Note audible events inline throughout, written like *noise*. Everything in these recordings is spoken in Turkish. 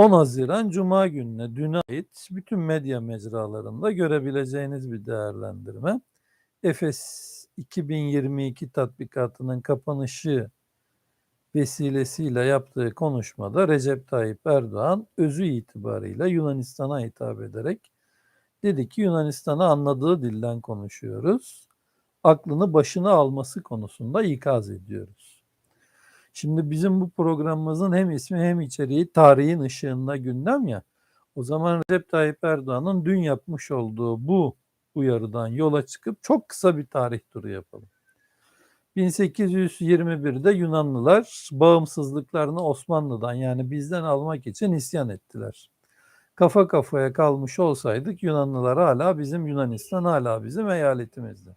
10 Haziran Cuma gününe düne ait bütün medya mecralarında görebileceğiniz bir değerlendirme. Efes 2022 tatbikatının kapanışı vesilesiyle yaptığı konuşmada Recep Tayyip Erdoğan özü itibarıyla Yunanistan'a hitap ederek dedi ki Yunanistan'a anladığı dilden konuşuyoruz. Aklını başına alması konusunda ikaz ediyoruz. Şimdi bizim bu programımızın hem ismi hem içeriği tarihin ışığında gündem ya. O zaman Recep Tayyip Erdoğan'ın dün yapmış olduğu bu uyarıdan yola çıkıp çok kısa bir tarih turu yapalım. 1821'de Yunanlılar bağımsızlıklarını Osmanlı'dan yani bizden almak için isyan ettiler. Kafa kafaya kalmış olsaydık Yunanlılar hala bizim Yunanistan hala bizim eyaletimizdi.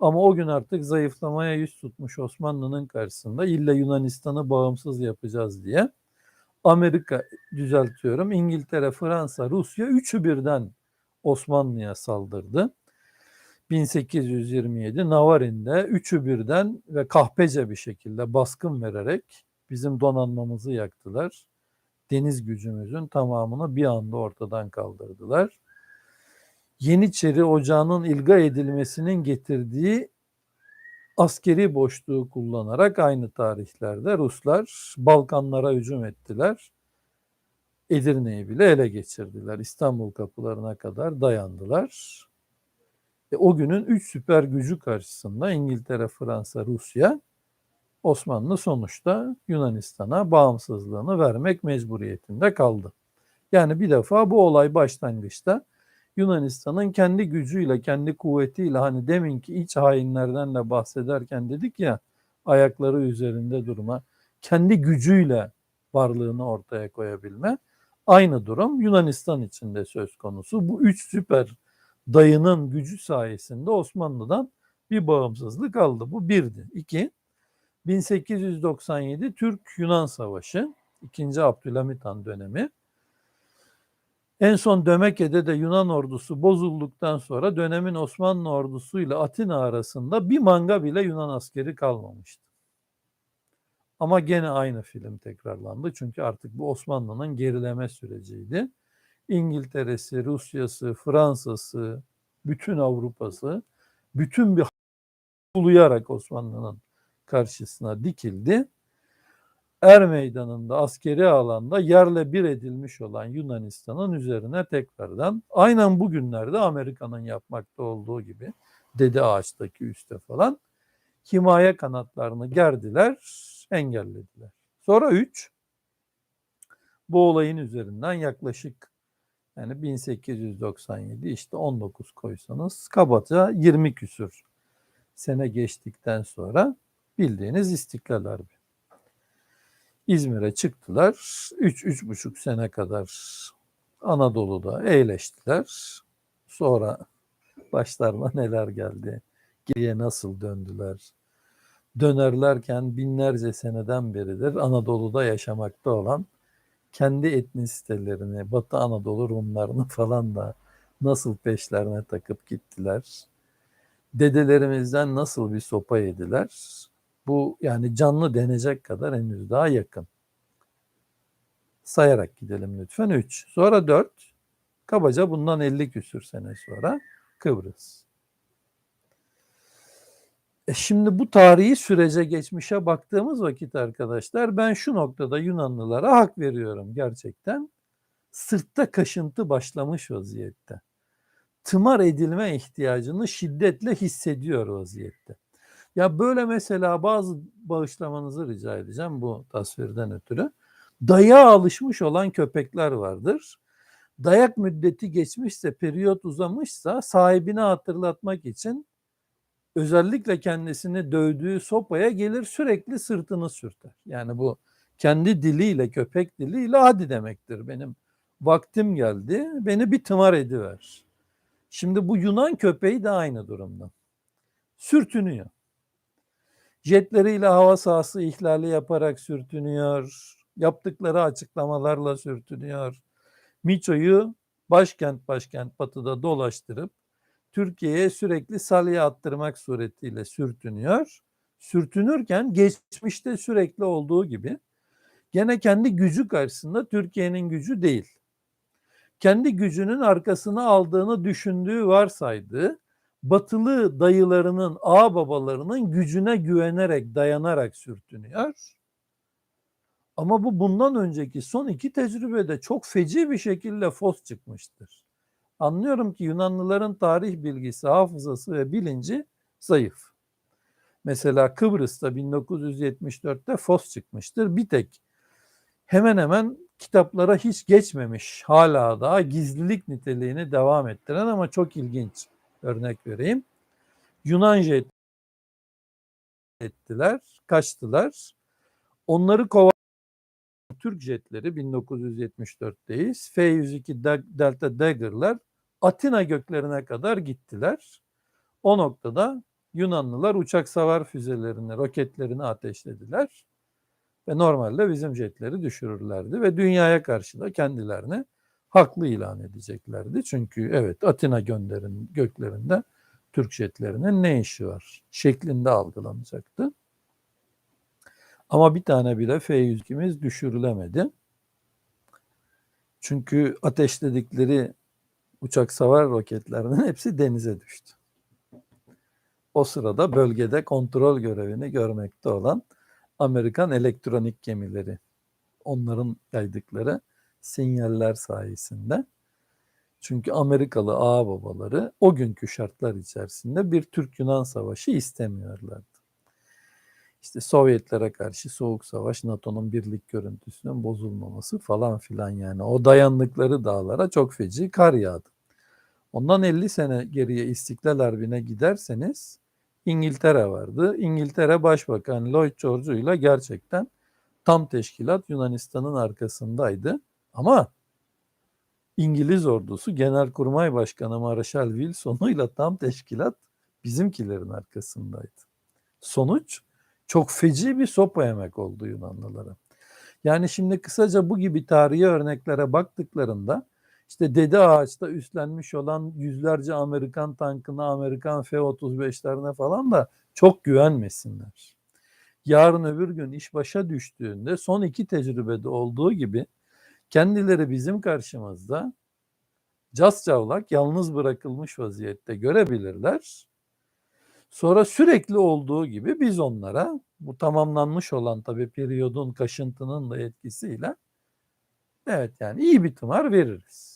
Ama o gün artık zayıflamaya yüz tutmuş Osmanlı'nın karşısında illa Yunanistan'ı bağımsız yapacağız diye Amerika düzeltiyorum İngiltere, Fransa, Rusya üçü birden Osmanlı'ya saldırdı. 1827 Navarin'de üçü birden ve kahpece bir şekilde baskın vererek bizim donanmamızı yaktılar. Deniz gücümüzün tamamını bir anda ortadan kaldırdılar. Yeniçeri Ocağı'nın ilga edilmesinin getirdiği askeri boşluğu kullanarak aynı tarihlerde Ruslar Balkanlara hücum ettiler. Edirne'yi bile ele geçirdiler. İstanbul kapılarına kadar dayandılar. E, o günün üç süper gücü karşısında İngiltere, Fransa, Rusya Osmanlı sonuçta Yunanistan'a bağımsızlığını vermek mecburiyetinde kaldı. Yani bir defa bu olay başlangıçta Yunanistan'ın kendi gücüyle, kendi kuvvetiyle hani deminki iç hainlerden de bahsederken dedik ya ayakları üzerinde durma, kendi gücüyle varlığını ortaya koyabilme. Aynı durum Yunanistan için de söz konusu. Bu üç süper dayının gücü sayesinde Osmanlı'dan bir bağımsızlık aldı. Bu birdi. İki, 1897 Türk-Yunan Savaşı, 2. Abdülhamit Han dönemi. En son Dömeke'de de Yunan ordusu bozulduktan sonra dönemin Osmanlı ordusuyla Atina arasında bir manga bile Yunan askeri kalmamıştı. Ama gene aynı film tekrarlandı. Çünkü artık bu Osmanlı'nın gerileme süreciydi. İngiltere'si, Rusya'sı, Fransa'sı, bütün Avrupa'sı, bütün bir uluyarak Osmanlı'nın karşısına dikildi. Er meydanında askeri alanda yerle bir edilmiş olan Yunanistan'ın üzerine tekrardan aynen bugünlerde Amerika'nın yapmakta olduğu gibi Dede Ağaç'taki üste falan himaye kanatlarını gerdiler, engellediler. Sonra 3 bu olayın üzerinden yaklaşık yani 1897 işte 19 koysanız kabaca 20 küsür sene geçtikten sonra bildiğiniz İstiklal Harbi. İzmir'e çıktılar. 3-3,5 sene kadar Anadolu'da eğleştiler. Sonra başlarına neler geldi, geriye nasıl döndüler. Dönerlerken binlerce seneden beridir Anadolu'da yaşamakta olan kendi etnisitelerini, Batı Anadolu Rumlarını falan da nasıl peşlerine takıp gittiler. Dedelerimizden nasıl bir sopa yediler. Bu yani canlı denecek kadar henüz daha yakın. Sayarak gidelim lütfen. 3. Sonra 4. Kabaca bundan 50 küsür sene sonra Kıbrıs. E şimdi bu tarihi sürece geçmişe baktığımız vakit arkadaşlar ben şu noktada Yunanlılara hak veriyorum gerçekten. Sırtta kaşıntı başlamış vaziyette. Tımar edilme ihtiyacını şiddetle hissediyor vaziyette. Ya böyle mesela bazı bağışlamanızı rica edeceğim bu tasvirden ötürü. Daya alışmış olan köpekler vardır. Dayak müddeti geçmişse, periyot uzamışsa sahibini hatırlatmak için özellikle kendisini dövdüğü sopaya gelir sürekli sırtını sürter. Yani bu kendi diliyle, köpek diliyle hadi demektir. Benim vaktim geldi, beni bir tımar ediver. Şimdi bu Yunan köpeği de aynı durumda. Sürtünüyor. Jetleriyle hava sahası ihlali yaparak sürtünüyor. Yaptıkları açıklamalarla sürtünüyor. Miço'yu başkent başkent batıda dolaştırıp Türkiye'ye sürekli salya attırmak suretiyle sürtünüyor. Sürtünürken geçmişte sürekli olduğu gibi Gene kendi gücü karşısında Türkiye'nin gücü değil. Kendi gücünün arkasına aldığını düşündüğü varsaydığı batılı dayılarının, ağ babalarının gücüne güvenerek, dayanarak sürtünüyor. Ama bu bundan önceki son iki tecrübede çok feci bir şekilde fos çıkmıştır. Anlıyorum ki Yunanlıların tarih bilgisi, hafızası ve bilinci zayıf. Mesela Kıbrıs'ta 1974'te fos çıkmıştır. Bir tek hemen hemen kitaplara hiç geçmemiş hala daha gizlilik niteliğini devam ettiren ama çok ilginç örnek vereyim. Yunan jet ettiler, kaçtılar. Onları kova Türk jetleri 1974'teyiz. F-102 Delta Dagger'lar Atina göklerine kadar gittiler. O noktada Yunanlılar uçak savar füzelerini, roketlerini ateşlediler. Ve normalde bizim jetleri düşürürlerdi ve dünyaya karşı da kendilerini haklı ilan edeceklerdi. Çünkü evet Atina gönderin göklerinde Türk jetlerinin ne işi var şeklinde algılanacaktı. Ama bir tane bile F-102'miz düşürülemedi. Çünkü ateşledikleri uçak savar roketlerinin *laughs* hepsi denize düştü. O sırada bölgede kontrol görevini görmekte olan Amerikan elektronik gemileri onların yaydıkları sinyaller sayesinde çünkü Amerikalı ağa babaları o günkü şartlar içerisinde bir Türk-Yunan savaşı istemiyorlardı. İşte Sovyetlere karşı soğuk savaş, NATO'nun birlik görüntüsünün bozulmaması falan filan yani. O dayandıkları dağlara çok feci kar yağdı. Ondan 50 sene geriye İstiklal Harbi'ne giderseniz İngiltere vardı. İngiltere Başbakan Lloyd George ile gerçekten tam teşkilat Yunanistan'ın arkasındaydı. Ama İngiliz ordusu Genelkurmay Başkanı Marshal Wilson'uyla tam teşkilat bizimkilerin arkasındaydı. Sonuç çok feci bir sopa yemek oldu Yunanlılara. Yani şimdi kısaca bu gibi tarihi örneklere baktıklarında işte Dede Ağaç'ta üstlenmiş olan yüzlerce Amerikan tankına, Amerikan F-35'lerine falan da çok güvenmesinler. Yarın öbür gün iş başa düştüğünde son iki tecrübede olduğu gibi kendileri bizim karşımızda cas cavlak yalnız bırakılmış vaziyette görebilirler. Sonra sürekli olduğu gibi biz onlara bu tamamlanmış olan tabii periyodun kaşıntının da etkisiyle evet yani iyi bir tımar veririz.